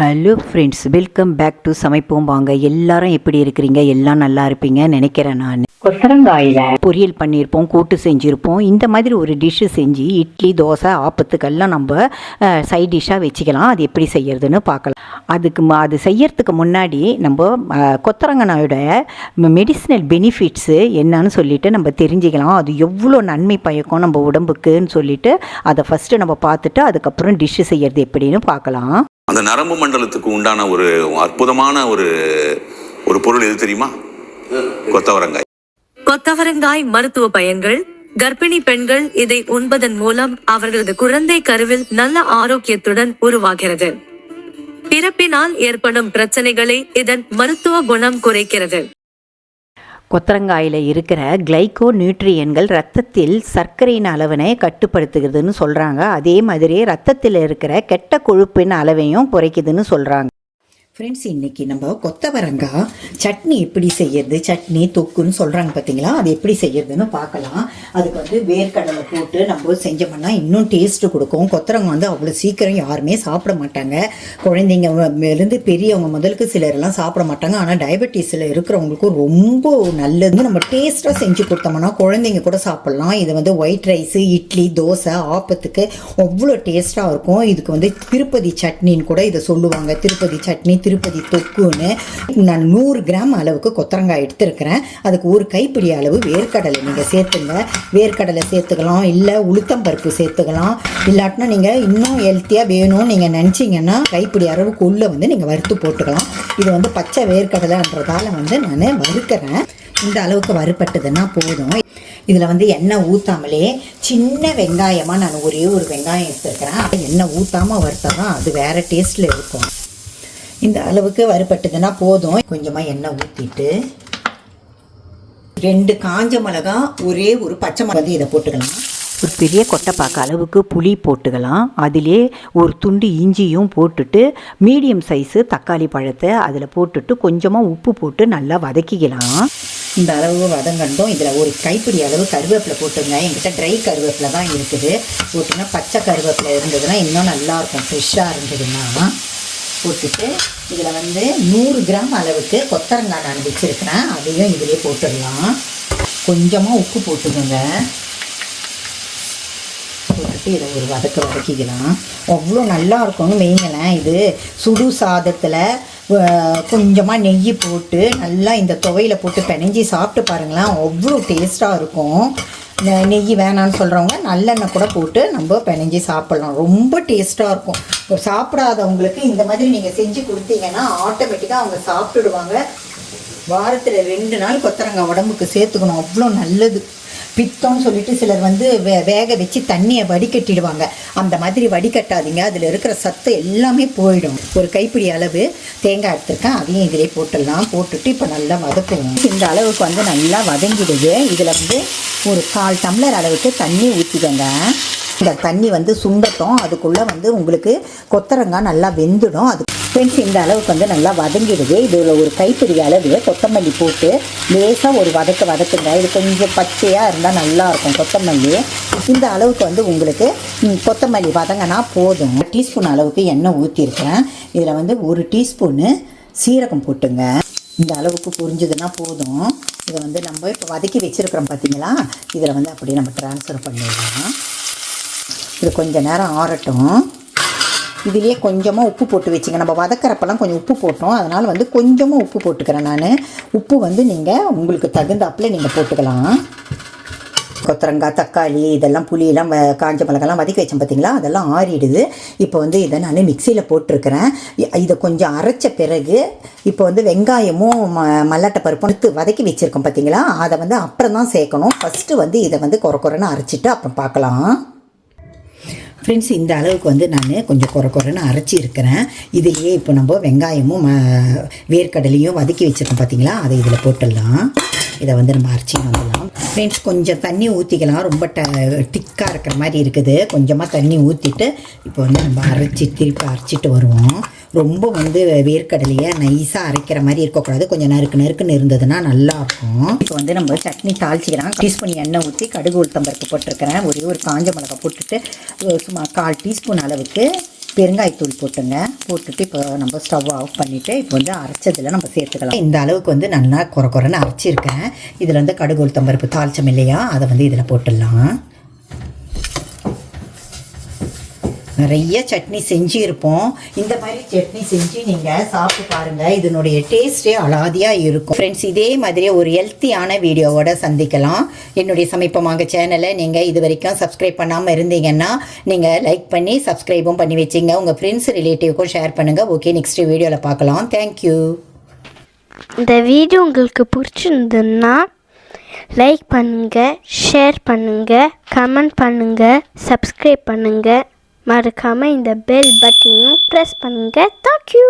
Hello friends welcome back to சமைப்போம் வாங்க. எல்லாரும் எப்படி இருக்கிறீங்க? எல்லாம் நல்லா இருப்பீங்க நினைக்கிறேன் நான். கொத்தரங்காயில் பொரியல் பண்ணியிருப்போம் கூட்டு செஞ்சுருப்போம். இந்த மாதிரி ஒரு டிஷ்ஷு செஞ்சு இட்லி தோசை ஆப்பத்துக்கெல்லாம் நம்ம சைட் டிஷ்ஷாக வச்சுக்கலாம். அது எப்படி செய்யறதுன்னு பார்க்கலாம். அதுக்கு ம- அது செய்யறதுக்கு முன்னாடி நம்ம அஹ், கொத்தரங்காயோட மெடிசினல் பெனிஃபிட்ஸு என்னன்னு சொல்லிட்டு நம்ம தெரிஞ்சுக்கலாம். அது எவ்வளோ நன்மை பயக்கும் நம்ம உடம்புக்குன்னு சொல்லிட்டு அதை ஃபஸ்ட்டு நம்ம பார்த்துட்டு அதுக்கப்புறம் டிஷ்ஷு செய்யறது எப்படின்னு பார்க்கலாம். அந்த நரம்பு மண்டலத்துக்கு உண்டான ஒரு அற்புதமான ஒரு ஒரு பொருள் எது தெரியுமா? கொத்தவரங்காய். கொத்தவரங்காய் மருத்துவ பயன்கள் கர்ப்பிணி பெண்கள் இதை உண்பதன் மூலம் அவர்களது குழந்தை கருவில் நல்ல ஆரோக்கியத்துடன் உருவாகிறது. பிறப்பினால் ஏற்படும் பிரச்சனைகளை இதன் மருத்துவ குணம் குறைக்கிறது. கொத்தரங்காயில் இருக்கிற கிளைகோ நியூட்ரியன்கள் ரத்தத்தில் சர்க்கரையின் அளவினை கட்டுப்படுத்துகிறதுன்னு சொல்கிறாங்க அதே மாதிரி ரத்தத்தில் இருக்கிற கெட்ட கொழுப்பின் அளவையும் குறைக்குதுன்னு சொல்கிறாங்க ஃப்ரெண்ட்ஸ் இன்னைக்கு நம்ம கொத்தவரங்காய் சட்னி எப்படி செய்யறது? சட்னி தொக்குன்னு சொல்கிறாங்க பார்த்தீங்களா அது எப்படி செய்யறதுன்னு பார்க்கலாம். அதுக்கு வந்து வேர்க்கடலை போட்டு நம்ம செஞ்சோம்னா இன்னும் டேஸ்ட்டு கொடுக்கும். கொத்தரங்காய் வந்து அவ்வளோ சீக்கிரம் யாருமே சாப்பிட மாட்டாங்க. குழந்தைங்க இருந்து பெரியவங்க முதலுக்கு சிலரெல்லாம் சாப்பிட மாட்டாங்க. ஆனால் டயபெட்டிஸில் இருக்கிறவங்களுக்கும் ரொம்ப நல்லது நம்ம டேஸ்ட்டாக செஞ்சு கொடுத்தோம்னா குழந்தைங்க கூட சாப்பிட்லாம். இது வந்து ஒயிட் ரைஸு இட்லி தோசை ஆப்பத்துக்கு அவ்வளோ டேஸ்ட்டாக இருக்கும். இதுக்கு வந்து திருப்பதி சட்னின்னு கூட இதை சொல்லுவாங்க. திருப்பதி சட்னி திருப்பதி தொக்குன்னு. நான் நூறு கிராம் அளவுக்கு கொத்தரங்காய் எடுத்திருக்கிறேன். அதுக்கு ஒரு கைப்பிடி அளவு வேர்க்கடலை நீங்கள் சேர்த்துங்க. வேர்க்கடலை சேர்த்துக்கலாம் இல்லை உளுத்தம்பருப்பு சேர்த்துக்கலாம். இல்லாட்டினா நீங்கள் இன்னும் ஹெல்த்தியாக வேணும்னு நீங்கள் நினச்சிங்கன்னா கைப்பிடி அளவுக்கு உள்ளே வந்து நீங்கள் வறுத்து போட்டுக்கலாம். இது வந்து பச்சை வேர்க்கடலைன்றதால வந்து நான் வறுக்கிறேன். இந்த அளவுக்கு வறுப்பட்டதுன்னா போதும். இதில் வந்து எண்ணெய் ஊற்றாமலே சின்ன வெங்காயமாக நான் ஒரே ஒரு வெங்காயம் எடுத்துருக்கிறேன். எண்ணெய் ஊற்றாமல் வறுத்தா தான் அது வேறு டேஸ்ட்டில் இருக்கும். இந்த அளவுக்கு வறுப்பட்டதுன்னா போதும். கொஞ்சமாக எண்ணெய் ஊற்றிட்டு ரெண்டு காஞ்ச மிளகா ஒரே ஒரு பச்சை மிளகா இதை போட்டுக்கலாம். ஒரு பெரிய கொட்டைப்பாக்க அளவுக்கு புளி போட்டுக்கலாம். அதிலே ஒரு துண்டு இஞ்சியும் போட்டுட்டு மீடியம் சைஸு தக்காளி பழத்தை அதில் போட்டுட்டு கொஞ்சமாக உப்பு போட்டு நல்லா வதக்கிக்கலாம். இந்த அளவு வதங்கட்டும். இதில் ஒரு கைப்பிடி அளவு கருவேப்பிலை போட்டுங்க என்கிட்ட ட்ரை கருவேப்பிலை தான் இருக்குது. போட்டிங்கன்னா பச்சை கருவேப்பிலை இருந்ததுன்னா இன்னும் நல்லாயிருக்கும் ஃப்ரெஷ்ஷாக இருந்ததுன்னா. போட்டுட்டு இதில் வந்து நூறு கிராம் அளவுக்கு கொத்தரங்காய் நான் வச்சுருக்கிறேன். அதையும் இதிலே போட்டுடலாம். கொஞ்சமாக உப்பு போட்டுக்கோங்க. போட்டுட்டு இதை ஒரு வதக்க வதக்கிக்கலாம். அவ்வளோ நல்லா இருக்கும்னு வைங்களேன். இது சுடு சாதத்தில் கொஞ்சமாக நெய் போட்டு நல்லா இந்த துவையில் போட்டு பிணைஞ்சி சாப்பிட்டு பாருங்களேன். அவ்வளோ டேஸ்ட்டாக இருக்கும். நெய் வேணான்னு சொல்கிறவங்க நல்லெண்ணெய் கூட போட்டு நம்ம பிணைஞ்சி சாப்பிட்லாம். ரொம்ப டேஸ்ட்டாக இருக்கும். இப்போ சாப்பிடாதவங்களுக்கு இந்த மாதிரி நீங்கள் செஞ்சு கொடுத்தீங்கன்னா ஆட்டோமேட்டிக்காக அவங்க சாப்பிட்டுடுவாங்க. வாரத்தில் ரெண்டு நாள் கொத்தரங்காய் உடம்புக்கு சேர்த்துக்கணும். அவ்வளோ நல்லது. பித்தம்னு சொல்லிட்டு சிலர் வந்து வே வேக வச்சு தண்ணியை வடிகட்டிடுவாங்க. அந்த மாதிரி வடிகட்டாதீங்க. அதில் இருக்கிற சத்து எல்லாமே போயிடும். ஒரு கைப்பிடி அளவு தேங்காய் எடுத்துருக்கேன். அதையும் இதிலே போட்டுடலாம். போட்டுட்டு இப்போ நல்லா வதக்குவோம். இந்த அளவுக்கு வந்து நல்லா வதங்கிடுது. இதில் வந்து ஒரு கால் டம்ளர் அளவுக்கு தண்ணி ஊற்றிக்கோங்க இந்த தண்ணி வந்து சுண்டட்டும். அதுக்குள்ளே வந்து உங்களுக்கு கொத்தரங்காய் நல்லா வெந்துடும். அது ஃப்ரெண்ட்ஸ் இந்த அளவுக்கு வந்து நல்லா வதங்கிடுது. இதில் ஒரு கைப்பிடி அளவு. கொத்தமல்லி போட்டு லேசாக ஒரு வதக்க வதக்குங்க. இது கொஞ்சம் பச்சையாக இருந்தால் நல்லாயிருக்கும் கொத்தமல்லி. இந்த அளவுக்கு வந்து உங்களுக்கு கொத்தமல்லி வதங்கினா போதும். டீஸ்பூன் அளவுக்கு எண்ணெய் ஊற்றிருக்கேன் இதில் வந்து ஒரு டீஸ்பூனு சீரகம் போட்டுங்க. இந்த அளவுக்கு புரிஞ்சதுன்னா போதும். இதை வந்து நம்ம இப்போ வதக்கி வச்சுருக்குறோம் பார்த்தீங்களா இதில் வந்து அப்படியே நம்ம ட்ரான்ஸ்ஃபர் பண்ணிடலாம். இது கொஞ்சம் நேரம் ஆறட்டும். இதுலேயே கொஞ்சமாக உப்பு போட்டு வச்சுங்க. நம்ம வதக்கிறப்பெல்லாம் கொஞ்சம் உப்பு போட்டோம். அதனால் வந்து கொஞ்சமாக உப்பு போட்டுக்கிறேன் நான். உப்பு வந்து நீங்கள் உங்களுக்கு தகுந்தாப்பில் நீங்கள் போட்டுக்கலாம். கொத்தரங்காய் தக்காளி இதெல்லாம் புளியெல்லாம் வ- காஞ்ச மிளகாலாம் வதக்கி வச்சேன் பார்த்தீங்களா அதெல்லாம் ஆறிடுது. இப்போ வந்து இதை நான் மிக்சியில் போட்டிருக்கிறேன். இதை கொஞ்சம் அரைச்ச பிறகு இப்போ வந்து வெங்காயமும் ம மல்லாட்டை பருப்பும் எடுத்து வதக்கி வச்சுருக்கோம் பார்த்தீங்களா அதை வந்து அப்புறம் தான் சேர்க்கணும். ஃபஸ்ட்டு வந்து இதை வந்து குறை குறைன்னு அரைச்சிட்டு அப்புறம் பார்க்கலாம். ஃப்ரெண்ட்ஸ் இந்த அளவுக்கு வந்து நான் கொஞ்சம் குறை குறைன்னு அரைச்சி இருக்கிறேன். இப்போ நம்ம வெங்காயமும் ம- வேர்க்கடலையும் வதக்கி வச்சுருக்கோம் பார்த்தீங்களா அதை இதில் போட்டுடலாம். இதை வந்து நம்ம அரைச்சி வந்துடலாம். ஃப்ரெண்ட்ஸ் கொஞ்சம் தண்ணி ஊற்றிக்கலாம் ரொம்ப ட திக்காக இருக்கிற மாதிரி இருக்குது. கொஞ்சமாக தண்ணி ஊற்றிட்டு இப்போ வந்து நம்ம அரைச்சி திருப்பி அரைச்சிட்டு வருவோம். ரொம்ப வந்து வேர்க்கடலையை நைஸாக அரைக்கிற மாதிரி இருக்கக்கூடாது. கொஞ்சம் நறுக்கு நறுக்குன்னு இருந்ததுன்னா நல்லாயிருக்கும். இப்போ வந்து நம்ம சட்னி தாளிச்சிக்கலாம் டீஸ்பூன் எண்ணெய் ஊற்றி கடுகு உளுத்தம்பருப்பு போட்டிருக்கிறேன். ஒரே ஒரு காஞ்ச மிளகா போட்டுட்டு சும்மா கால் டீஸ்பூன் அளவுக்கு பெருங்காயத்தூள் போட்டுங்க. போட்டுட்டு இப்போ நம்ம ஸ்டவ் ஆஃப் பண்ணிவிட்டு இப்போ வந்து அரைச்சதில் நம்ம சேர்த்துக்கலாம். இந்த அளவுக்கு வந்து நல்லா குறை குறைன்னு அரைச்சிருக்கேன். இதில் வந்து கடுகு உளுத்தம்பருப்பு தாளிச்சம் இல்லையா? அதை வந்து இதில் போட்டுடலாம். நிறைய சட்னி செஞ்சு இருப்போம் இந்த மாதிரி சட்னி செஞ்சு நீங்கள் சாப்பிட்டு பாருங்கள் இதனுடைய டேஸ்ட்டே அலாதியாக இருக்கும். ஃப்ரெண்ட்ஸ் இதே மாதிரி ஒரு ஹெல்த்தியான வீடியோவோட சந்திக்கலாம். என்னுடைய சமீபமாக சேனலை நீங்கள் இது வரைக்கும் சப்ஸ்கிரைப் பண்ணாமல் இருந்தீங்கன்னா நீங்கள் லைக் பண்ணி சப்ஸ்கிரைபும் பண்ணி வச்சிங்க. உங்கள் ஃப்ரெண்ட்ஸ் ரிலேட்டிவ்க்கும் ஷேர் பண்ணுங்கள் ஓகே நெக்ஸ்ட் வீடியோவில் பார்க்கலாம். தேங்க்யூ இந்த வீடியோ உங்களுக்கு பிடிச்சிருந்ததுன்னா லைக் பண்ணுங்கள் ஷேர் பண்ணுங்கள் கமெண்ட் பண்ணுங்கள் சப்ஸ்கிரைப் பண்ணுங்கள் மறக்காமல் இந்த பெல் பட்டனையும் ப்ரெஸ் பண்ணுங்கள் தேங்க்யூ